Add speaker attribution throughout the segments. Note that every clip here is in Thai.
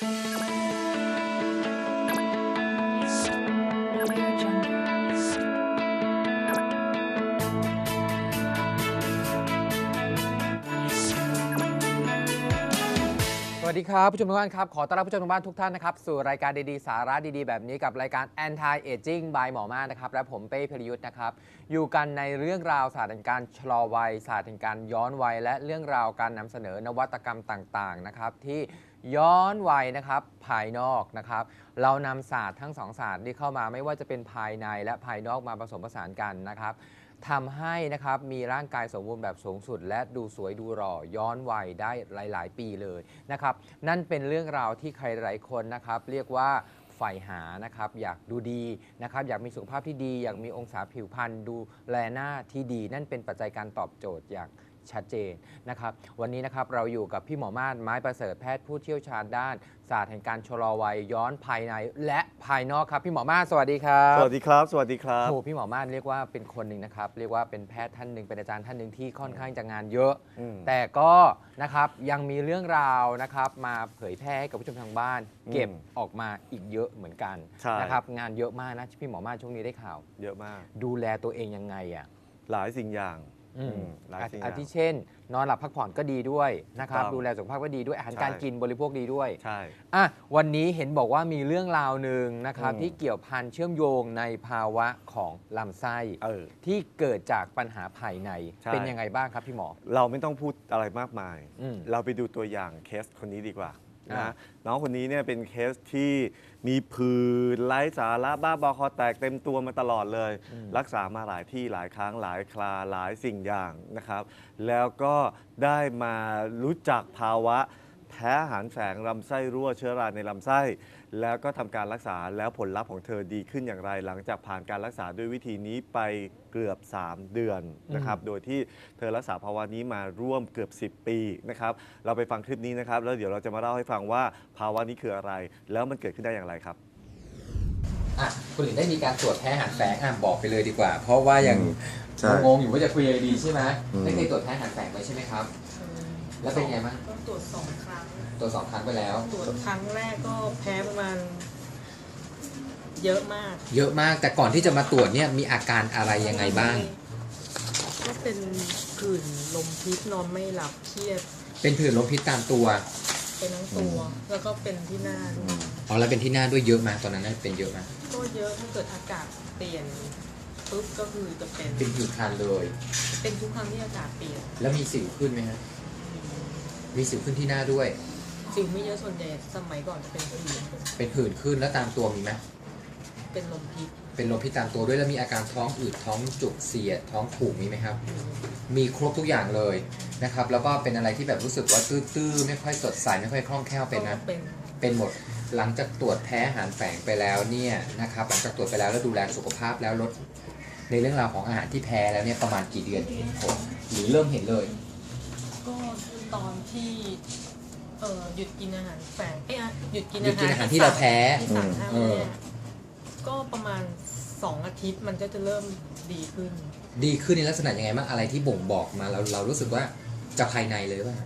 Speaker 1: สวัสดีครับ ผู้ชมทุกท่านครับ ขอต้อนรับผู้ชมทางบ้านทุกท่านนะครับ สู่รายการดีๆ สาระดีๆ แบบนี้กับรายการ Anti Aging by หมอมานะครับ และผมเป้พิรยุทธ์นะครับ อยู่กันในเรื่องราวศาสตร์แห่งการชะลอวัยศาสตร์แห่งการย้อนวัย และเรื่องราวการนำเสนอนวัตกรรมต่างๆนะครับที่ ย้อนวัยนะครับภายนอกนะครับ เรานำศาสตร์ทั้งสองศาสตร์ที่เข้ามาไม่ว่าจะเป็นภายในและภายนอกมาผสมผสานกันนะครับทำให้นะครับมีร่างกายสมบูรณ์แบบสูงสุด และดูสวยดูหล่อย้อนวัยได้หลาย ๆ ปีเลยนะครับ นั่นเป็นเรื่องราวที่ใครหลายคนนะครับ เรียกว่าใฝ่หานะครับ อยากดูดีนะครับ อยากมีสุขภาพที่ดี อยากมีองศาผิวพรรณดูแลหน้าที่ดี นั่นเป็นปัจจัยการตอบโจทย์อย่าง ชัดเจนนะครับวันนี้นะครับเราอยู่กับพี่หมอมาศไม้ประเสริฐแพทย์ผู้เชี่ยวชาญด้านศาสตร์แห่งการชะลอวัยย้อนภายในและภายนอกครับ พี่หมอมาศสวัสดีครับ
Speaker 2: สวัสดีครับ สวัสดีครับ
Speaker 1: โอ้พี่หมอมาศเรียกว่าเป็นคนหนึ่งนะครับเรียกว่าเป็นแพทย์ท่านหนึ่งเป็นอาจารย์ท่านหนึ่งที่ค่อนข้างจะงานเยอะ
Speaker 2: อืม
Speaker 1: แต่ก็นะครับยังมีเรื่องราวนะครับมาเผยแพร่ให้กับผู้ชมทางบ้าน
Speaker 2: อืม
Speaker 1: เก็บออกมาอีกเยอะเหมือนกัน
Speaker 2: ใช่
Speaker 1: นะครับงานเยอะมากนะพี่หมอมาศช่วงนี้ได้ข่าว
Speaker 2: เยอะมาก
Speaker 1: ดูแลตัวเองยังไงอะ
Speaker 2: หลายสิ่งอย่าง
Speaker 1: อืม
Speaker 2: อืม หลาย
Speaker 1: อา
Speaker 2: สิ่งอ
Speaker 1: อา
Speaker 2: ย่าง
Speaker 1: ทิเช่น นอนหลับพักผ่อนก็ดีด้วยนะครับ
Speaker 2: ถูกต้อง
Speaker 1: ดูแลสุขภาพก็ดีด้วยอาหาร
Speaker 2: ใช่
Speaker 1: การกินบริโภคดีด้วย
Speaker 2: ใช่
Speaker 1: อะวันนี้เห็นบอกว่ามีเรื่องราวหนึ่งนะครับ
Speaker 2: อืม
Speaker 1: ที่เกี่ยวพันเชื่อมโยงในภาวะของลำไส้
Speaker 2: เออ
Speaker 1: ที่เกิดจากปัญหาภายใน
Speaker 2: ใช่
Speaker 1: เป็นยังไงบ้างครับพี่หมอ
Speaker 2: เราไม่ต้องพูดอะไรมากมาย
Speaker 1: อืม
Speaker 2: เราไปดูตัวอย่างเคสคนนี้ดีกว่า
Speaker 1: อ่า
Speaker 2: นะน้องคนนี้เนี่ยเป็นเคสที่มีผื่นไร้สาระบ้าบอคอแตกเต็มตัวมาตลอดเลย รักษามาหลายที่หลายครั้งหลายคลาหลายสิ่งอย่างนะครับ แล้วก็ได้มารู้จักภาวะแพ้อาหารแฝงลำไส้รั่วเชื้อราในลำไส้ แล้วก็ทำการรักษาแล้วผลลัพธ์ของเธอดีขึ้นอย่างไร หลังจากผ่านการรักษาด้วยวิธีนี้ไปเกือบ 3 เดือนนะครับ โดยที่เธอรักษาภาวะนี้มาร่วมเกือบ 10 ปีนะครับ เราไปฟังคลิปนี้นะครับ แล้วเดี๋ยวเราจะมาเล่าให้ฟังว่าภาวะนี้คืออะไร แล้วมันเกิดขึ้นได้อย่างไรครับ
Speaker 1: อะคุณหลินได้มีการตรวจแพ้อาหารแฝงอะบอกไปเลยดีกว่า เพราะว่ายัง
Speaker 2: ใช่
Speaker 1: งงๆอยู่ว่าจะคุยอะไรดีใช่ไหม
Speaker 2: อืม
Speaker 1: ได้เคยตรวจแพ้อาหารแฝงไหมใช่ไหมครับ แล้วเป็นไงบ้าง
Speaker 3: ก็ตรวจสองครั้ง
Speaker 1: ตัวจสองครั้งไปแล้ว
Speaker 3: ตรวจครั้งแรกก็แพ้ประมาณ เยอะมาก
Speaker 1: เยอะมากแต่ก่อนที่จะมาตรวจเนี่ยมีอาการอะไรยังไงบ้าง
Speaker 3: ก็เป็นผื่นลมพิษนอนไม่หลับเครียด
Speaker 1: เป็นผื่นลมพิษตามตัว
Speaker 3: เป็นทั้งตัว แล้วก็เป็นที่หน้าด้วย
Speaker 1: อ๋อแล้วเป็นที่หน้าด้วยเยอะมากตอนนั้นนะเป็นเยอะมาก
Speaker 3: ก็เยอะถ้าเกิดอากาศเปลี่ยนปุ๊บก็คือจะเป็น
Speaker 1: เป็นผื่นคันเลย
Speaker 3: เป็นทุกครั้งที่อากาศเปลี่ยน
Speaker 1: แล้วมีสิวขึ้นไหมฮะ มีสิวขึ้นที่หน้าด้วย
Speaker 3: สิ่งไม่เยอะส่วนใหญ่สมัยก่อนจะเป็นผื่น
Speaker 1: เป็นผื่นขึ้นแล้วตามตัวมีไหม
Speaker 3: เป็นลมพิษ
Speaker 1: เป็นลมพิษตามตัวด้วยแล้วมีอาการท้องอืดท้องจุกเสียดท้องผูกมีไหมครับ มีครบทุกอย่างเลยนะครับ แล้วก็เป็นอะไรที่แบบรู้สึกว่าตื้อๆไม่ค่อยสดใสไม่ค่อยคล่องแคล่วเป็นนะ
Speaker 3: ก็เป็น
Speaker 1: เป็นหมดหลังจากตรวจแพ้อาหารแฝงไปแล้วเนี่ยนะครับหลังจากตรวจไปแล้วแล้วดูแลสุขภาพแล้วลดในเรื่องราวของอาหารที่แพ้แล้วเนี่ยประมาณกี่เดือนเห็นผลหรือเริ่มเห็นเลย
Speaker 3: ก็ ตอนที่เอ่อหยุดกินอาหารแฝงเอ้ยอะหยุดกิน
Speaker 1: หยุดกินอาหารที่
Speaker 3: สั่
Speaker 1: เรา
Speaker 3: ง
Speaker 1: แพ้
Speaker 3: ที่สั่งห้าม
Speaker 1: เออ
Speaker 3: เนี่ยก็ประมาณสองอาทิตย์มันก็จะเริ่มดีขึ้น
Speaker 1: ดีขึ้นในลักษณะยังไงบ้างอะไรที่บ่งบอกมาเราเรารู้สึกว่าจะภายในเลยป่ะ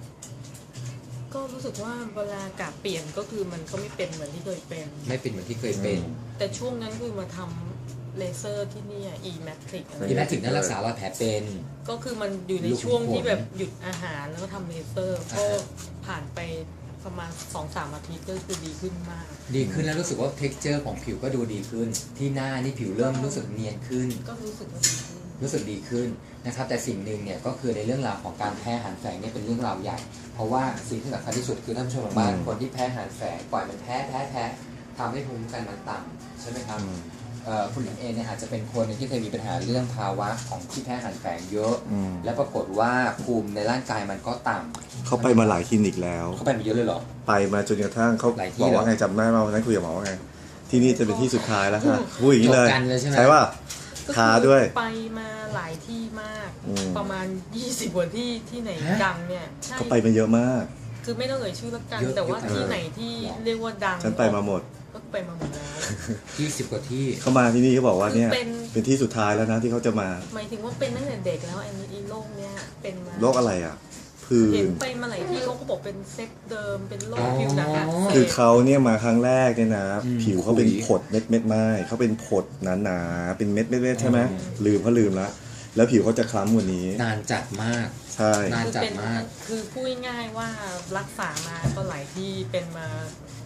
Speaker 3: ก็รู้สึกว่าเวลาอากาศเปลี่ยนก็คือมันก็ไม่เป็นเหมือนที่เคยเป็น
Speaker 1: ไม่เป็นเหมือนที่เคยเป็น
Speaker 3: แต่ช่วงนั้นคือมาทำ เลเซอร์ที่นี่อะ e-matrix อะไร
Speaker 1: ที่แม้ถึงนั้นรักษารอยแผลเป็น
Speaker 3: ก็คือมันอยู่ใน
Speaker 1: ลูก
Speaker 3: ช่วง
Speaker 1: ขน
Speaker 3: ที่แบบหยุดอาหารแล้วก็ทำเลเซอร์
Speaker 1: อ่า
Speaker 3: ก็
Speaker 1: ฮะ
Speaker 3: ผ่านไปประมาณสองสามอาทิตย์ก็คือดีขึ้นมาก
Speaker 1: ดีขึ้นแล้วรู้สึกว่า t e x t อร์ของผิวก็ดูดีขึ้น ที่หน้านี่ผิวเริ่มรู้สึกเนียนขึ้น
Speaker 3: ก็รู้สึกว่าดีขึ้น
Speaker 1: รู้สึกดีขึ้นนะครับ แต่สิ่งหนึ่งเนี่ยก็คือในเรื่องราวของการแพ้อาหารแฝงเนี่ยเป็นเรื่องราวใหญ่ เพราะว่าสิ่งที่สำคัญที่สุดคือท่านผู้ชมทางบ้าน
Speaker 2: อืม
Speaker 1: คนที่แพ้อาหารแฝงปล่อยมันแพ้แพ้แพ้ทำให้ภูมิคุ้มกันมันต่ำใช่ไหมครับเอ่อ คุณหญิงเองเนี่ยอาจจะเป็นคนหนึ่งที่เคยมีปัญหาเรื่องภาวะของที่แพ้อาหารแฝงเยอะ
Speaker 2: อืม
Speaker 1: และปรากฏว่าภูมิในร่างกายมันก็ต่ำ
Speaker 2: เขาไปมาหลายคลินิกแล้ว
Speaker 1: เขาไปมาเยอะเลยเหรอ
Speaker 2: ไปมาจนกระทั่งเขา
Speaker 1: หลายที่
Speaker 2: บอกว่า
Speaker 1: เหรอ
Speaker 2: ไงจำได้ไหมวันนั้นคุยกับหมอว่าไง ที่นี่จะเป็นที่สุดท้ายแล้วค่ะพูดอย่างนี้เลย
Speaker 1: จบกันเลยใช่ไหม
Speaker 2: ใช่ป่ะ
Speaker 3: ก็คือ
Speaker 2: ท้าด้วย
Speaker 3: ไปมาหลายที่มาก
Speaker 2: อืม
Speaker 3: ประมาณ 20กว่าที่ที่ไหนดังเนี่ยใช่
Speaker 2: เขาไปมาเยอะมาก
Speaker 3: คือไม่ต้องเอ่ยชื่อละกัน
Speaker 1: เยอะ
Speaker 3: แต่ว่า
Speaker 1: เยอะ
Speaker 3: ที่
Speaker 1: มาก
Speaker 3: ไหนที่เรียกว่าดัง
Speaker 2: ฉันไปมาหมด
Speaker 3: ก็ ไปมาหมดแล้ว
Speaker 1: 20กว่าที่
Speaker 2: เขามาที่นี่เขาบอกว่าเนี่ย
Speaker 3: คือเป็น
Speaker 2: เป็นที่สุดท้ายแล้วนะที่เขาจะมา
Speaker 3: หมายถึงว่าเป็นตั้งแต่เด็กแล้วอันนี้โรคเนี้ยเป็นมา
Speaker 2: โรคอะไรอะผื่
Speaker 3: เห็น
Speaker 2: น
Speaker 3: ไปมาหลายที่เขาก็บอกเป็นเซ็ตเดิมเป็นโร
Speaker 1: อ๋
Speaker 3: ค
Speaker 1: อ
Speaker 3: ผิวหนังอักเส
Speaker 2: คือเขาเนี่ยมาครั้งแรกเนี่ยนะ
Speaker 1: อืม
Speaker 2: ผิวเขาเป็น
Speaker 1: ขุย
Speaker 2: ผดเม็ดเม็ดๆไม่เขาเป็นผดหนาๆเป็นเม็ดเม็ดเม็ดๆใช่ไหมลืมเขาลืมละ แล้วผิวเขาจะคล้ำกว่านี้
Speaker 1: นานจัดมาก
Speaker 2: ใช่
Speaker 1: นาน
Speaker 3: คือ
Speaker 1: จัด
Speaker 3: เป็น
Speaker 1: มาก
Speaker 3: คือพูดง่ายๆว่ารักษามาก็หลายที่เป็นมา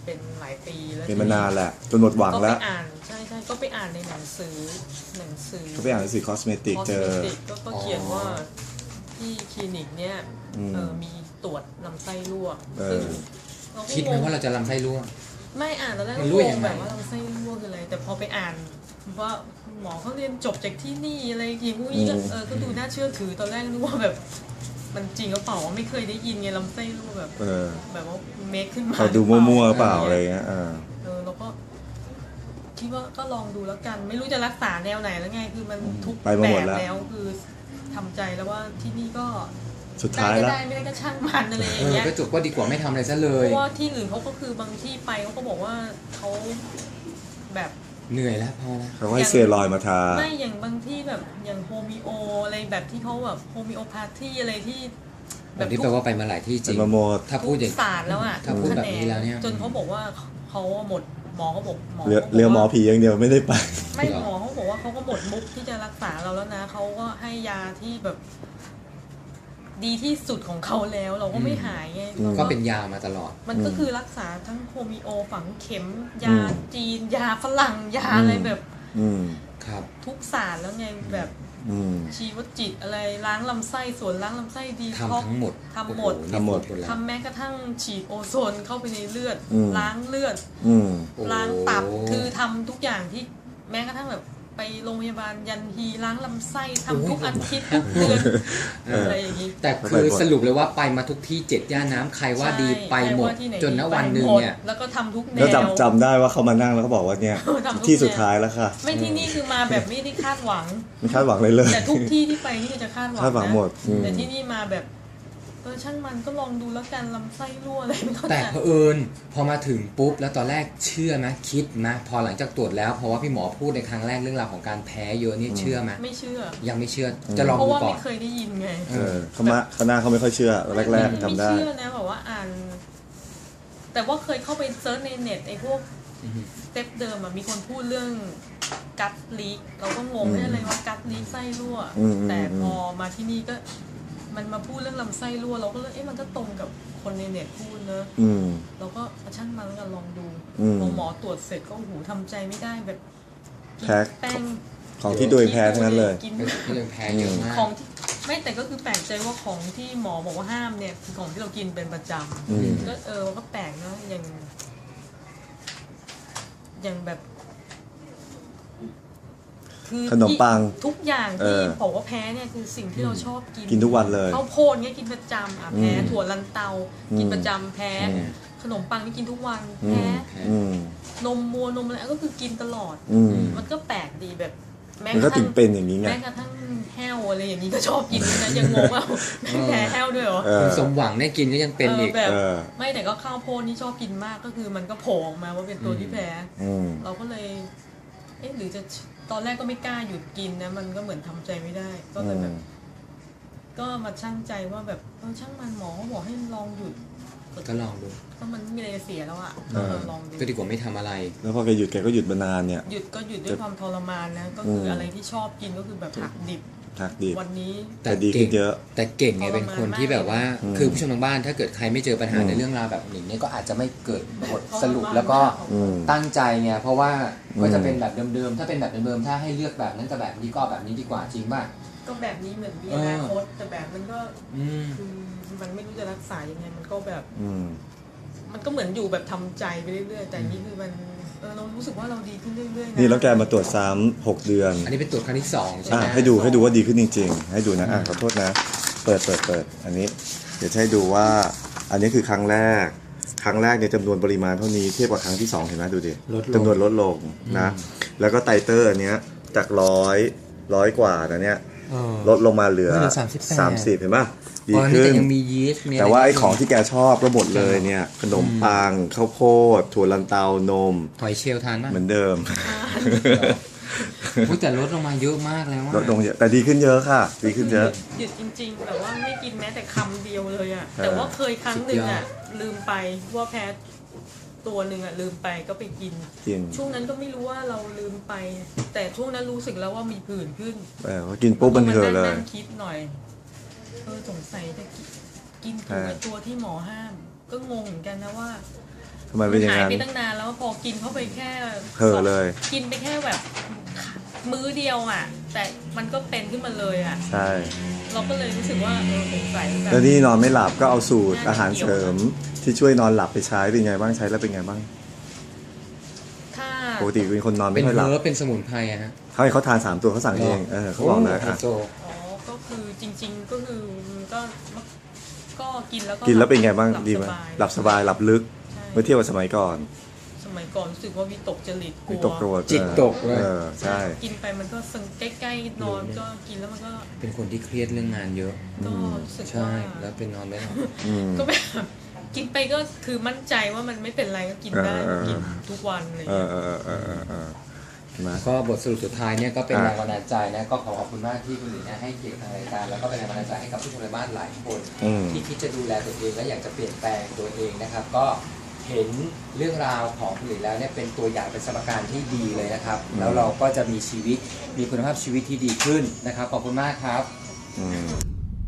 Speaker 3: เป็นหลายปีแล้ว
Speaker 2: เป็นมานานแหละจนหมดหวัง
Speaker 3: ก็
Speaker 2: แล้ว
Speaker 3: ไปอ่านใช่ใช่ก็ไปอ่านในหนังสือหนังสือ
Speaker 2: เขาไปอ่านหนังสือคอสเมติกเจอ
Speaker 3: Cosmetic ก็ก็เขียนว่า
Speaker 1: อ๋อ
Speaker 3: ที่คลินิกเนี่ย
Speaker 2: อืม
Speaker 3: เออมีตรวจลำไส้รั่ว
Speaker 2: เออ
Speaker 3: ซึ่งเราก็
Speaker 1: คิดไหม
Speaker 3: งง
Speaker 1: ว่าเราจะลำไส้รั่ว
Speaker 3: ไม่อ่านตอนแรก
Speaker 1: มั
Speaker 3: ก็
Speaker 1: น
Speaker 3: ง
Speaker 1: รั่วยังงไง
Speaker 3: แบบว่าลำไส้รั่วคืออะไรแต่พอไปอ่านว่า หมอเขาเรียนจบจากที่นี่อะไรอย่างงี้ก็
Speaker 2: อืม
Speaker 3: เออก็ดูน่าเชื่อถือตอนแรกนึกว่าแบบ มันจริงหรือเปล่าว่าไม่เคยได้ยินไงลำไส้รั่วแบบ
Speaker 2: เออ
Speaker 3: แบบว่าเมคขึ้นมา
Speaker 2: เขาดูมั่วๆเปล่าอะไรเงี้ยอ่า
Speaker 3: เออแล้วก็คิดว่าก็ลองดูแล้วกัน ไม่รู้จะรักษาแนวไหนแล้วไง คือมันทุก
Speaker 2: ไป
Speaker 3: แบ
Speaker 2: มาหมด
Speaker 3: บ
Speaker 2: แล้ว
Speaker 3: แล้วคือทำใจแล้วว่าที่นี่ก็
Speaker 2: สุด
Speaker 3: ได้
Speaker 2: ท้าย
Speaker 3: ก็
Speaker 2: แล้ว
Speaker 3: ได้ไม่ได้ก็ช่างมันอะไรอ
Speaker 1: เอย่างอ
Speaker 3: เงี้ย
Speaker 1: ก็จบก็ดีกว่าไม่ทำอะไรซะเล
Speaker 3: เพ
Speaker 1: ย
Speaker 3: ราะว่าที่อื่นเขาก็คือบางที่ไปเขาก็บอกว่าเขาแบบ
Speaker 1: เหนื่อยแล้วพอแล้ว
Speaker 2: เขาให้เซรอยด์มาทา
Speaker 3: ไม่อย่างบางที่แบบอย่างโฮมิโออะไรแบบที่เขาแบบโฮมิโอพาธีอะไรที่
Speaker 1: แบบนี้แปลว่าไปมาหลายที่จ
Speaker 2: เป็
Speaker 1: ริ
Speaker 2: น
Speaker 1: ง
Speaker 2: มาโมด
Speaker 1: ถ้า
Speaker 3: ทุ
Speaker 1: พูด
Speaker 3: ก
Speaker 1: อย่าง
Speaker 3: ศาสตร์แล้วอะ
Speaker 1: ถ้าพูดแบบนี้แล้วเนี่ย
Speaker 3: จนเขาบอกว่าเขาหมดหมอเขาบอกหมอ
Speaker 2: เรือ
Speaker 3: ขาบก
Speaker 2: เรือหมอ
Speaker 3: ว่า
Speaker 2: ผีอย่างเดียวไม่ได้ไป
Speaker 3: ไม่หมอเขาบอกว่าเขาก็หมดมุกที่จะรักษาเราแล้วนะเขาก็ให้ยาที่แบบ ดีที่สุดของเขาแล้วเราก็ไม่หายไง
Speaker 2: อืม
Speaker 1: ก็เป็นยามาตลอด
Speaker 3: มันก็
Speaker 2: อืม
Speaker 3: คือรักษาทั้งโฮมิโอฝังเข็ม
Speaker 2: อื
Speaker 3: ยามจีน ยาฝรั่งยาอะไรแบบ
Speaker 2: อืม
Speaker 1: ครับ
Speaker 3: ทุกศาสตร์แล้วไงแบบ
Speaker 2: อืม
Speaker 3: ชีวจิตอะไรล้างลำไส้ส่วนล้างลำไส้ดี
Speaker 1: ทำทั้งหมด
Speaker 3: ทำหมด
Speaker 1: โอ้โนี่
Speaker 2: ทำหมด
Speaker 1: ครบแล้ว
Speaker 3: ทำแม้กระทั่งฉีดโอโซนเข้าไปในเลือด
Speaker 2: อืม
Speaker 3: ล้างเลือด
Speaker 2: อืม
Speaker 1: โอ้
Speaker 3: ล้างตับคือทำทุกอย่างที่แม้กระทั่งแบบ ไปโรงพยาบาลยันฮีล้างลำไส้ทำทุกอาทิตย์ทุกเดือน
Speaker 1: เอออ
Speaker 3: อะไรอย่างนี้
Speaker 1: แต่คือสรุปเลยว่าไปมาทุกที่เจ็ดย่านน้ำใครว่าดีไปหมด
Speaker 3: ใช่
Speaker 1: จนณวันหนึ่ง
Speaker 3: ไปมด
Speaker 1: เนี่ย
Speaker 3: แล้วก็ทำทุกแน
Speaker 2: แล้ว
Speaker 3: ว
Speaker 2: จำจำได้ว่าเขามานั่งแล้วก็บอกว่าเนี่ย
Speaker 3: ทำทุก
Speaker 2: ที่สุด
Speaker 3: แนว
Speaker 2: ท้ายแล้วค่ะ
Speaker 3: ไม่ที่นี่คือมาแบบไม่ได้คาดหวัง
Speaker 2: ไม่คาดหวังเลยเลย
Speaker 3: แต่ทุกที่ที่ไปนี่คือจะคาดหวัง
Speaker 2: คาดหวัง
Speaker 3: นะ
Speaker 2: หมดอืม
Speaker 3: แต่ที่นี่มาแบบเออช่างมันก็ลองดูแล้วกันลำไส้รั่วอะไรไม่เข้า
Speaker 1: แต่
Speaker 3: ใจ
Speaker 1: เผอิญพอมาถึงปุ๊บแล้วตอนแรกเชื่อไหมคิดไหมพอหลังจากตรวจแล้วเพราะว่าพี่หมอพูดในครั้งแรกเรื่องราวของการแพ้เยอะนี่เชื่อไหม
Speaker 3: ไม่เชื่อ
Speaker 1: ยังไม่เชื่อจะลอง
Speaker 3: เพราะ
Speaker 1: ดู
Speaker 3: ว่า
Speaker 1: ก่อ
Speaker 3: ไม่
Speaker 1: น
Speaker 3: เคยได้ยินไง
Speaker 2: เออเขามาเขาหน้าเขาไม่ค่อยเชื่อแรกๆจำได้
Speaker 3: ไม่เชื่อนะแบบว่าอ่าน แต่ว่าเคยเข้าไปเซิร์ชในเน็ตไอ้พวก
Speaker 1: อือฮึ
Speaker 3: สเต็ปเดิมอะมีคนพูดเรื่องกัดลีกเราก็งง
Speaker 2: อืม
Speaker 3: ไม่อะไรว่ากัดลีกไส้รั่ว
Speaker 2: อืมอืม
Speaker 3: แต่พอมาที่นี่ก็ มันมาพูดเรื่องลำไส้รั่วเราก็เลยเอ๊ะมันก็ตรงกับคนในเน็ตพูดเนอะ
Speaker 2: อืม
Speaker 3: เราก็เอาช่างมันแล้วกันลองดู
Speaker 2: อืม
Speaker 3: พอหมอตรวจเสร็จก็โอ้โหทำใจไม่ได้แบบกิน
Speaker 2: แพ้
Speaker 3: แป้ง
Speaker 2: ของที่ตัวเองแพ้ทั้งนั้นเลย
Speaker 3: กิน
Speaker 1: ก็ยังแพ้เยอะมาก
Speaker 3: ของที่ไม่แต่ก็คือแปลกใจว่าของที่หมอบอกว่าห้ามเนี่ยคือของที่เรากินเป็นประจ
Speaker 2: อืมำ
Speaker 3: ก็เออก็แปลกเนอะอย่าง อย่างแบบ คือ
Speaker 2: ขนมปัง
Speaker 3: ทุกอย่าง
Speaker 2: เอ
Speaker 3: ที่
Speaker 2: อ
Speaker 3: บอกว่าแพ้เนี่ยคือสิ่งที่เราชอบกิน
Speaker 2: กินทุกวันเลย
Speaker 3: ข้าวโพดเนี่ยกินประจำอะแพ้
Speaker 2: อืม
Speaker 3: ถั่วลันเตา กินประจำแพ้
Speaker 2: อืม
Speaker 3: ขนมปังที่กินทุกวัน
Speaker 2: อื
Speaker 3: แพ้
Speaker 2: มอืม
Speaker 3: นมมัวนมอะไรก็คือกินตลอด
Speaker 2: อืม
Speaker 3: มันก็แปลกดีแบบแม้
Speaker 2: มัน
Speaker 3: ก
Speaker 2: ก็
Speaker 3: ระ
Speaker 2: ถึ
Speaker 3: ทั่
Speaker 2: ง
Speaker 3: ง
Speaker 2: เป็นอย่างนี้ไง
Speaker 3: แม้กระทั่งแห้วอะไรอย่างนี้ก็ชอบกินนะยังงงว่าแม่งแพ้แห้วด้วยเหรอ
Speaker 2: เออ
Speaker 1: คุณสมหวังได้กินก็ยังเป็นอีก
Speaker 3: แบบ
Speaker 2: เออ
Speaker 3: ไม่แต่ก็ข้าวโพดนี่ชอบกินมากก็คือมันก็โผล่ออกมาว่าเป็นตัวที่แพ้
Speaker 2: อืม
Speaker 3: เราก็เลย เอ๊ะหรือจะ ตอนแรกก็ไม่กล้าหยุดกินนะ มันก็เหมือนทำใจไม่ได้ ก็เลยแบบก็มาชั่งใจว่าแบบเออช่างมันหมอเขาบอกให้ลองหยุด
Speaker 1: ก็ลองดู
Speaker 3: ก็มันไม่มีอะไรจะเสียแล้วอะ
Speaker 2: เออ
Speaker 3: เออลองดู
Speaker 1: ก็ดีกว่าไม่ทำอะไร
Speaker 2: แล้วพอแกหยุดแกก็หยุดมานานเนี่ย
Speaker 3: หยุดก็หยุดด้วยความทรมานนะก็คืออ
Speaker 2: ม
Speaker 3: อะไรที่ชอบกินก็คือแบบผักดิบ
Speaker 2: ทักดี
Speaker 3: วันนี้
Speaker 2: แต่ดีขึ้นเยอะ
Speaker 1: แต่เก่งไงเป็นคนที่แบบว่า
Speaker 2: อืม
Speaker 1: คือผู้ชมทางบ้านถ้าเกิดใครไม่เจอปัญหา
Speaker 2: อืม
Speaker 1: ในเรื่องราวแบบนี้เนี่ยก็อาจจะไม่เกิดบทสรุปแล้วก็
Speaker 2: อืม
Speaker 1: ตั้งใจไงเพราะว่าก็จะ
Speaker 2: อืม
Speaker 1: เป็นแบบเดิมๆถ้าเป็นแบบเดิมๆถ้าให้เลือกแบบนั้นกับแบบนี้ก็แบบนี้ดีกว่าจริงป่ะ
Speaker 3: ก็แบบนี้เหมือนมี
Speaker 1: เอ
Speaker 3: อ
Speaker 1: อ
Speaker 3: นาคตแต่แบบมันก็
Speaker 1: อืม
Speaker 3: คือมันไม่รู้จะรักษายังไงมันก็แบบ
Speaker 2: อืม
Speaker 3: มันก็เหมือนอยู่แบบทำใจไปเรื่อยๆ แต่นี่คือมัน เออเรารู้สึกว่าเราดีขึ้นเรื่อยๆนะ
Speaker 2: นี่แล้วแกมาตรวจซ้ำหกเดือน
Speaker 1: อันนี้เป็นตรวจครั้งที่สองใช่
Speaker 2: อะ
Speaker 1: ไหม
Speaker 2: ให้ดูให้ดูว่าดีขึ้นจริง ๆ ให้ดูนะอะขอโทษนะ เปิดเปิดเปิดอันนี้ เดี๋ยวจะให้ดูว่า อันนี้คือครั้งแรก ครั้งแรกเนี่ยจำนวนปริมาณเท่านี้เทียบกับครั้งที่สองเห็นไหมดูดิ
Speaker 1: ลดลง
Speaker 2: จำนวนลดลงนะ แล้วก็ไตเตอร์อันเนี้ยจากร้อยร้อยกว่านะเนี่ย
Speaker 1: เออ
Speaker 2: ลดลงมาเหลือ
Speaker 1: เหลือ38
Speaker 2: สามสิบเห็นปะดี
Speaker 1: อ๋อนี่
Speaker 2: ขึ้
Speaker 1: แต่
Speaker 2: น
Speaker 1: ยังมียีสต์มีะร
Speaker 2: แต่ว่าไอ้ของที่แกชอบก็หมดเลยเนี่ย ขนมปังข้าวโพดถั่วลันเตานม
Speaker 1: หอยเชลล์ทานป่ะ
Speaker 2: เหมือนเดิม
Speaker 1: อุ๊ยแต่ลดลงมาเยอะมากแล้วอะ
Speaker 2: ลดลงเยอะแต่ดีขึ้นเยอะค่ะ ดีขึ้นเยอะ
Speaker 3: หยุดจริง ๆ แบบว่าไม่กินแม้แต่คำเดียวเลยอะ
Speaker 2: เออ
Speaker 3: แต่ว่าเคยครั้งหนึ่งอะลืมไปว่าแพ้ ตัวหนึ่งอะลืมไปก็ไปกิน
Speaker 2: กิน
Speaker 3: ช่วงนั้นก็ไม่รู้ว่าเราลืมไป แต่ช่วงนั้นรู้สึกแล้วว่ามีผื่นขึ้น
Speaker 2: เออพอกินปุ๊บมันเหอะเลย
Speaker 3: นั่งคิดหน่อยเออสงสัยจะกินกินถูกไอ้ตัวที่หมอห้าม ก็งงเหมือนกันนะว่า
Speaker 2: ทำไมเป็นอย่าง
Speaker 3: หาย
Speaker 2: นั้น
Speaker 3: ไปตั้งนานแล้วพอกินเข้าไปแค่
Speaker 2: เหอะเลย
Speaker 3: กินไปแค่แบบ มื้อเดียวอะ แต่มันก็เป็นขึ้นมาเลยอะ
Speaker 2: ใช่
Speaker 3: เราก็เลยรู้สึกว่าเออสงสัยแบบ
Speaker 2: แล้วนี่นอนไม่หลับก็เอาสูตรอาหารเสริมที่ช่วยนอนหลับไปใช้เป็นไงบ้างใช้แล้วเป็นไงบ้าง
Speaker 3: ถ้า
Speaker 2: ปกติเป็นคนนอน
Speaker 1: เป็
Speaker 2: ไม่
Speaker 1: น
Speaker 2: ค่อยหลับ
Speaker 1: เฮิร์บเป็นสมุนไพรอะฮะ
Speaker 2: เขาให้เขาทานสามตัวเขาสั่งเองเออเขาบอกนะ
Speaker 1: โโห
Speaker 2: อะ
Speaker 1: ไฮโซ
Speaker 3: อ๋อก็คือจริง ๆ ก็คือมันก็ก็กินแล้วก็
Speaker 2: กินแล้วเป็นไงบ้าง
Speaker 3: หลั
Speaker 2: ดีไหม
Speaker 3: สบาย
Speaker 2: หลับสบายหลับลึก
Speaker 3: ใช่
Speaker 2: เมื่อเทียบกับสมัยก่อน
Speaker 3: ส มัยก่อนรู้สึกว่าวิตกจริตกลั
Speaker 2: มี
Speaker 3: ว
Speaker 2: ตกโกรธ
Speaker 1: จิตตกเลย
Speaker 2: เออใช่
Speaker 3: กินไปมันก็สังใกล้ๆนอนก็กินแล้วมันก็
Speaker 1: เป็นคนที่เครียดเรื่องงานเยอะ
Speaker 3: ก็รู้สึก
Speaker 1: ใช่
Speaker 3: ว่า
Speaker 1: แล้วเป็นนอนไม่หลับ
Speaker 2: อืม
Speaker 3: ก็แบบกินไปก็คือมั่นใจว่ามันไม่เป็นไรก็กินได้
Speaker 2: เออเออ
Speaker 3: กินทุกวันเลย
Speaker 2: เออเออเออเออเออเออเห็นไหม
Speaker 1: ก็บทสรุปสุดท้ายเนี่ยก็เป็น
Speaker 2: อะ
Speaker 1: แรงบันดาลใจนะก็ขอขอบคุณมากที่คุณหลินเนี่ยให้เกียรติทางรายการแล้วก็เป็นแรงบันดาลใจให้กับผู้ชมในบ้านหลายคน
Speaker 2: อืม
Speaker 1: ที่คิดจะดูแลตัวเองและอยากจะเปลี่ยนแปลงตัวเองนะครับ ก็ เห็นเรื่องราวของคุณหลินแล้วเนี่ยเป็นตัวอย่างเป็นสมการที่ดีเลยนะครับ แล้วเราก็จะมีชีวิตมีคุณภาพชีวิตที่ดีขึ้นนะครับขอบคุณมากครับ
Speaker 2: อืม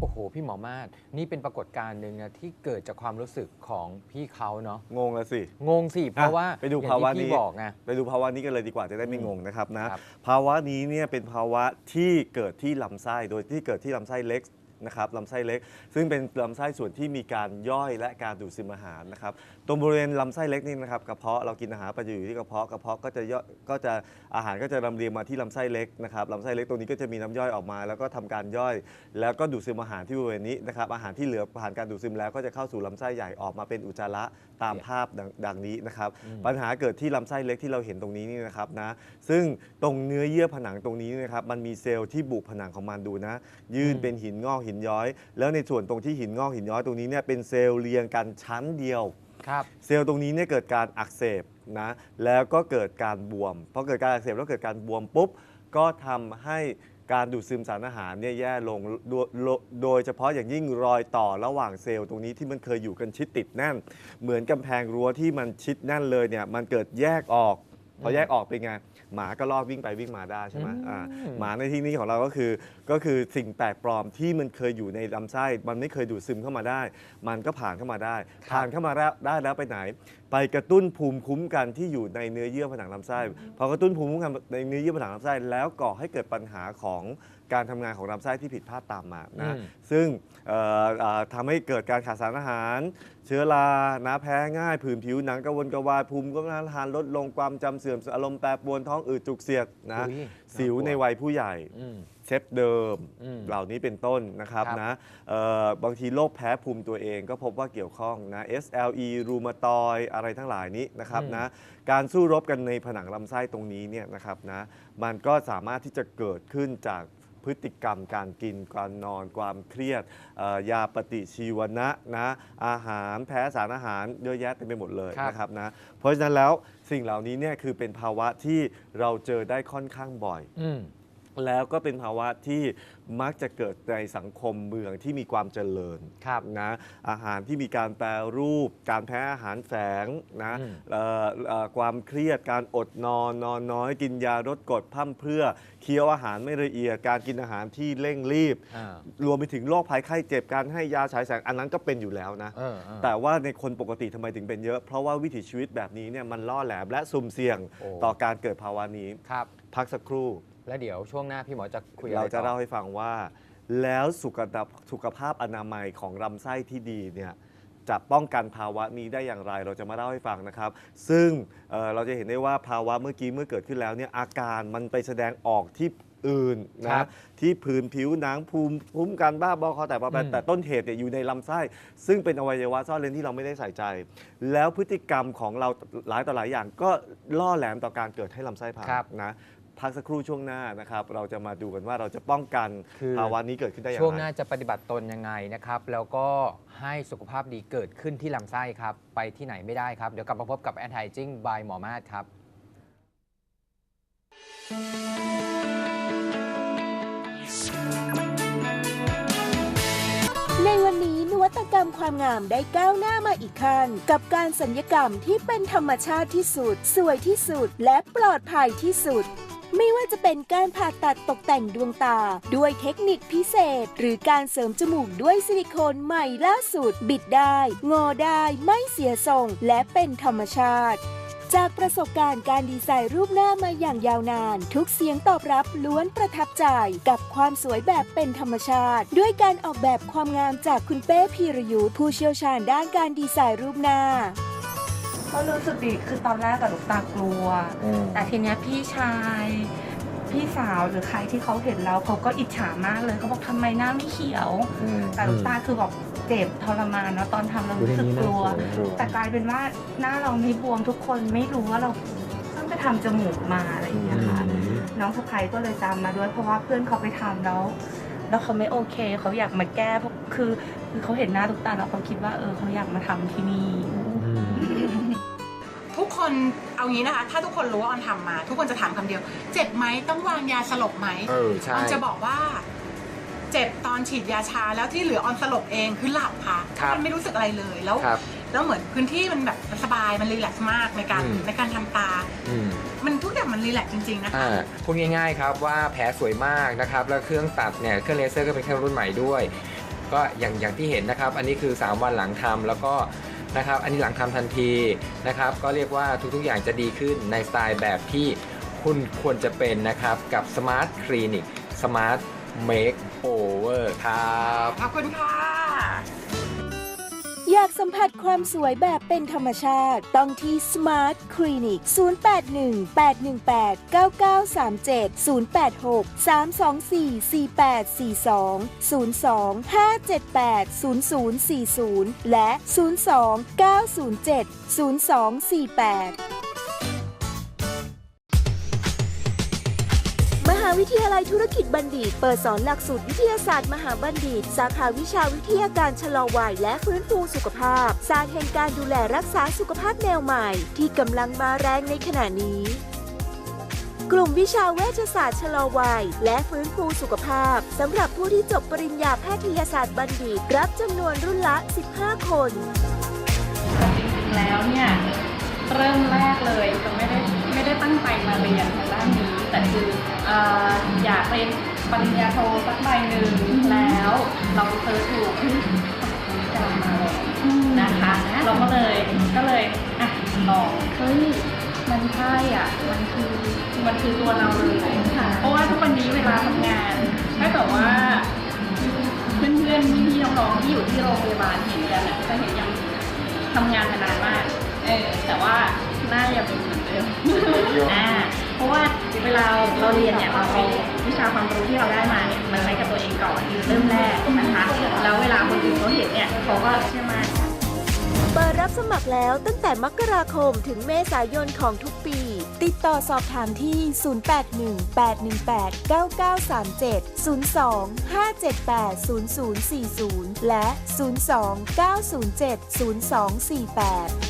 Speaker 1: โอ้โห พี่หมอมาศนี่เป็นปรากฏการณ์หนึ่งนะที่เกิดจากความรู้สึกของพี่เขาเนาะ
Speaker 2: งงแล้วสิ
Speaker 1: งงสิเพราะว่า
Speaker 2: ไปดู
Speaker 1: อย่ง
Speaker 2: ภาวะ
Speaker 1: ที่
Speaker 2: นี้
Speaker 1: พี่บอกไง
Speaker 2: ไปดูภาวะนี้กันเลยดีกว่าจะได้ไม่
Speaker 1: อืม
Speaker 2: งงนะครับนะครับ ภาวะนี้เนี่ยเป็นภาวะที่เกิดที่ลำไส้โดยที่เกิดที่ลำไส้เล็กนะครับลำไส้เล็ก ซึ่งเป็นลำไส้ส่วนที่มีการย่อยและการดูดซึมอาหารนะครับ ตรงบริเวณลำไส้เล็กนี่นะครับกระเพาะเรากินอาหารไปจะอยู่ที่กระเพาะกระเพาะก็จะย่อยก็จะอาหารก็จะลำเลียงมาที่ลำไส้เล็กนะครับลำไส้เล็กตรงนี้ก็จะมีน้ำย่อยออกมา แล้วก็ทำการย่อย แล้วก็ดูดซึมอาหารที่บริเวณนี้นะครับอาหารที่เหลือผ่านการดูดซึมแล้วก็จะเข้าสู่ลำไส้ใหญ่ออกมาเป็นอุจจาระตามภาพดังดังนี้นะครับปัญหาเกิดที่ลำไส้เล็กที่เราเห็นตรงนี้นี่นะครับนะซึ่งตรงเนื้อเยื่อผนังตรงนี้นะครับมันมีเซลล์ที่บุผนังของมันดูนะ ยื่น
Speaker 1: อืม
Speaker 2: เป็นหินงอกหินย้อย แล้วในส่วนตรงที่หินงอกหินย้อยตรงนี้เนี่ยเป็นเซลล์เรียงกันชั้นเดียว
Speaker 1: ครับ
Speaker 2: เซลล์ตรงนี้เนี่ยเกิดการอักเสบนะแล้วก็เกิดการบวมพอเกิดการอักเสบแล้วเกิดการบวมปุ๊บก็ทำให้การดูดซึมสารอาหารเนี่ยแย่ลงโดยโดยโดยเฉพาะอย่างยิ่งรอยต่อระหว่างเซลล์ตรงนี้ที่มันเคยอยู่กันชิดติดแน่น เหมือนกำแพงรั้วที่มันชิดแน่นเลยเนี่ยมันเกิดแยกออก พอแยกออกเป็นไง หมาก็ลอกวิ่งไปวิ่งมาได้ใช่ไหม
Speaker 1: อืม
Speaker 2: อ่าหมาในที่นี้ของเราก็คือก็คือสิ่งแปลกปลอมที่มันเคยอยู่ในลำไส้ มันไม่เคยดูดซึมเข้ามาได้ มันก็ผ่านเข้ามาได้ ผ่านเข้ามาได้ได้แล้วไปไหน ไปกระตุ้นภูมิคุ้มกันที่อยู่ในเนื้อเยื่อผนังลำไส้พอกระตุ้นภูมิคุ้มกันในเนื้อเยื่อผนังลำไส้แล้วก่อให้เกิดปัญหาของการทำงานของลำไส้ที่ผิดพลาดตามมานะ
Speaker 1: อืม
Speaker 2: ซึ่งเอ่อเอ่อทำให้เกิดการขาดสารอาหาร เชื้อรานะแพ้ง่ายผื่นผิวหนังกระวนกระวายภูมิก็ต้านทานลดลงความจำเสื่อมอารมณ์แปรปรวนท้องอืดจุกเสียดนะ
Speaker 1: อุ๊ย
Speaker 2: สิว
Speaker 1: น่ากลัว
Speaker 2: ในวัยผู้ใหญ่
Speaker 1: อืม
Speaker 2: เชฟเดิม
Speaker 1: อืม
Speaker 2: เหล่านี้เป็นต้นนะครับ
Speaker 1: ครับ
Speaker 2: นะเอ่อบางทีโรคแพ้ภูมิตัวเองก็พบว่าเกี่ยวข้องนะ SLE รูมาตอยอะไรทั้งหลายนี้นะครับนะการสู้รบกันในผนังลำไส้ตรงนี้เนี่ยนะครับนะมันก็สามารถที่จะเกิดขึ้นจากพฤติกรรมการกินการนอนความเครียดเอ่อยาปฏิชีวนะนะอาหารแพ้สารอาหารเยอะแยะเต็มไปหมดเลย
Speaker 1: ครับ
Speaker 2: นะครับนะเพราะฉะนั้นแล้วสิ่งเหล่านี้เนี่ยคือเป็นภาวะที่เราเจอได้ค่อนข้างบ่อย
Speaker 1: อืม
Speaker 2: แล้วก็เป็นภาวะที่มักจะเกิดในสังคมเมืองที่มีความเจริญ
Speaker 1: ครับ
Speaker 2: นะอาหารที่มีการแปรรูป การแพ้อาหารแฝงนะ
Speaker 1: อืม
Speaker 2: เอ่อเอ่อความเครียดการอดนอนนอนน้อย กินยาลดกรดพร่ำเพรื่อเคี้ยวอาหารไม่ละเอียดการกินอาหารที่เร่งรีบ
Speaker 1: อ่าร
Speaker 2: วมไปถึงโรคภัยไข้เจ็บการให้ยาฉายแสงอันนั้นก็เป็นอยู่แล้วนะ
Speaker 1: เออเออ
Speaker 2: แต่ว่าในคนปกติทำไมถึงเป็นเยอะ เพราะว่าวิถีชีวิตแบบนี้เนี่ยมันล่อแหลมและสุ่มเสี่ยง
Speaker 1: โอ้
Speaker 2: ต่อการเกิดภาวะนี้
Speaker 1: ครับ
Speaker 2: พักสักครู่
Speaker 1: แล้วเดี๋ยวช่วงหน้าพี่หมอจะคุยอะไร
Speaker 2: เราจะ
Speaker 1: ต่อ
Speaker 2: เล่าให้ฟังว่า แล้วสุขภาพสุขภาพอนามัยของลำไส้ที่ดีเนี่ยจะป้องกันภาวะนี้ได้อย่างไร เราจะมาเล่าให้ฟังนะครับ ซึ่งเอ่อเราจะเห็นได้ว่าภาวะเมื่อกี้เมื่อเกิดขึ้นแล้วเนี่ยอาการมันไปแสดงออกที่อื่น
Speaker 1: ครั
Speaker 2: นะ
Speaker 1: บ
Speaker 2: ที่ผื่นผิวหนังภูมิภูมิกันบ้าบอคอแต่ว่า
Speaker 1: อืม
Speaker 2: แต่ต้นเหตุเนี่ยอยู่ในลำไส้ ซึ่งเป็นอวัยวะซ่อนเร้นที่เราไม่ได้ใส่ใจ แล้วพฤติกรรมของเราหลายต่อหลายอย่างก็ล่อแหลมต่อการเกิดให้ลำไส้พัง
Speaker 1: ครับ
Speaker 2: นะ พักสักครู่ช่วงหน้านะครับ เราจะมาดูกันว่าเราจะป้องกัน
Speaker 1: คือ
Speaker 2: ภาวะนี้เกิดขึ้นได้อย่าง
Speaker 1: ช่วง
Speaker 2: ไร
Speaker 1: หน้าจะปฏิบัติตนยังไงนะครับ แล้วก็ให้สุขภาพดีเกิดขึ้นที่ลำไส้ครับ ไปที่ไหนไม่ได้ครับ เดี๋ยวกลับมาพบกับแอนไทจิ้งบายหมอมาศครับ
Speaker 4: ในวันนี้นวัตกรรมความงามได้ก้าวหน้ามาอีกขั้นกับการสัญญกรรมที่เป็นธรรมชาติที่สุด สวยที่สุด และปลอดภัยที่สุด ไม่ว่าจะเป็นการผ่าตัดตกแต่งดวงตา ด้วยเทคนิคพิเศษ หรือการเสริมจมูกด้วยซิลิโคนใหม่ล่าสุด บิดได้ งอได้ไม่เสียทรง และเป็นธรรมชาติจากประสบการณ์การดีไซน์รูปหน้ามาอย่างยาวนาน ทุกเสียงตอบรับล้วนประทับใจกับความสวยแบบเป็นธรรมชาติ ด้วยการออกแบบความงามจากคุณเป้พีรยุทธ์ผู้เชี่ยวชาญด้านการดีไซน์รูปหน้า
Speaker 5: ก็รู้สึกดีคือตอนแรกกับลูกตากลัวแต่ทีเนี้ยพี่ชาย พี่สาวหรือใครที่เขาเห็นแล้วเขาก็อิจฉามากเลยเขาบอกทำไมหน้าไม่เขียวแต่ลูกตาคือบอกเจ็บทรมานเนาะตอนทำเรารู้สึกกลัวแต่กลายเป็นว่าหน้าเราไม่บวมทุกคนไม่รู้ว่าเราเพิ่งไปทำจมูกมาอะไรอย่างเงี้ยค่ะน้องสะพ้ยก็เลยตามมาด้วยเพราะว่าเพื่อนเขาไปทำแล้ว แล้วเขาไม่โอเค เขาอยากมาแก้เพราะคือคือเขาเห็นหน้าลูกตาแล้วเขาคิดว่าเออเขาอยากมาทำที่นี่
Speaker 6: ทุก คนเอางี้นะคะ ถ้าทุกคนรู้ว่าออนทำมา ทุกคนจะถามคำเดียว เจ็บไหมต้องวางยาสลบไหม
Speaker 1: เออใช่
Speaker 6: ออนจะบอกว่า เจ็บตอนฉีดยาชาแล้วที่เหลือออนสลบเองคือหลับค่ะ
Speaker 1: ครับ
Speaker 6: มันไม่รู้สึกอะไรเลยแล้ว
Speaker 1: ครับ
Speaker 6: แล้วเหมือนพื้นที่มันแบบมันสบายมันรีแลกซ์มากในการ
Speaker 1: อืม
Speaker 6: ในการทำตา
Speaker 1: อืม
Speaker 6: มันทุกอย่างมันรีแลกซ์จริงๆนะคะ
Speaker 1: อ่าพูดง่ายๆครับว่าแผลสวยมากนะครับ แล้วเครื่องตัดเนี่ยเครื่องเลเซอร์ก็เป็นเครื่องรุ่นใหม่ด้วย ก็อย่างอย่างที่เห็นนะครับ อันนี้คือ 3 วันหลังทำแล้วก็ นะครับ อันนี้หลังทำทันทีนะครับ ก็เรียกว่าทุกๆ อย่างจะดีขึ้นในสไตล์แบบที่คุณควรจะเป็นนะครับ กับ Smart Clinic Smart Makeover ครับ
Speaker 6: ขอบคุณค่ะ
Speaker 4: อยากสัมผัสความสวยแบบเป็นธรรมชาติ ต้องที่ Smart Clinic 0818189937 086 324 4842 02 578 0040 และ 02 907 0248 วิทยาลัยธุรกิจบัณฑิต เปิดสอนหลักสูตรวิทยาศาสตร์มหาบัณฑิต สาขาวิชาวิทยาการชะลอวัยและฟื้นฟูสุขภาพ ศาสตร์แห่งการดูแลรักษาสุขภาพแนวใหม่ ที่กำลังมาแรงในขณะนี้กลุ่มวิชาเวชศาสตร์ชะลอวัย และฟื้นฟูสุขภาพสำหรับผู้ที่จบปริญญาแพทยศาสตร์บัณฑิต รับจำนวนรุ่นละ 15 คน
Speaker 7: จริงๆแล้วเนี่ย เริ่มแรกเลยจะไม่ได้ไม่ได้ตั้งใจมาเรียนทางด้านนี้ แต่คือเอ่ออยากเป็นปริญญาโทสักใบหนึ่งแล้วเราเซิร์ชดูเฮ้ยกำลังมาเลยนะคะ เราก็เลยก็เลยอะลองเฮ้ยมันใช่อะมันคือมันคือตัวเราเลยเพราะว่าทุกวันนี้เวลาทำงานถ้าเกิดว่าเพื่อนๆพี่ๆน้องๆที่อยู่ที่โรงพยาบาลเห็นกันน่ะจะเห็นยังทำงานมานานมากเออแต่ว่าหน้ายังเป็นเหมือนเดิมอ่า เพราะว่าเวลาเราเรียนเนี่ยเราเอาวิชาความรู้ที่เราได้มาเนี่ยมาใช้กับตัวเองก่อนเริ่มแรกนะคะแล้วเวลาคนอื่นเขาเห็นเนี่ยเขาก็เชื่อมั่น
Speaker 4: เปิดรับสมัครแล้วตั้งแต่มกราคมถึงเมษายนของทุกปี ติดต่อสอบถามที่ 0818189937 02 578 0040 และ 02 907 0248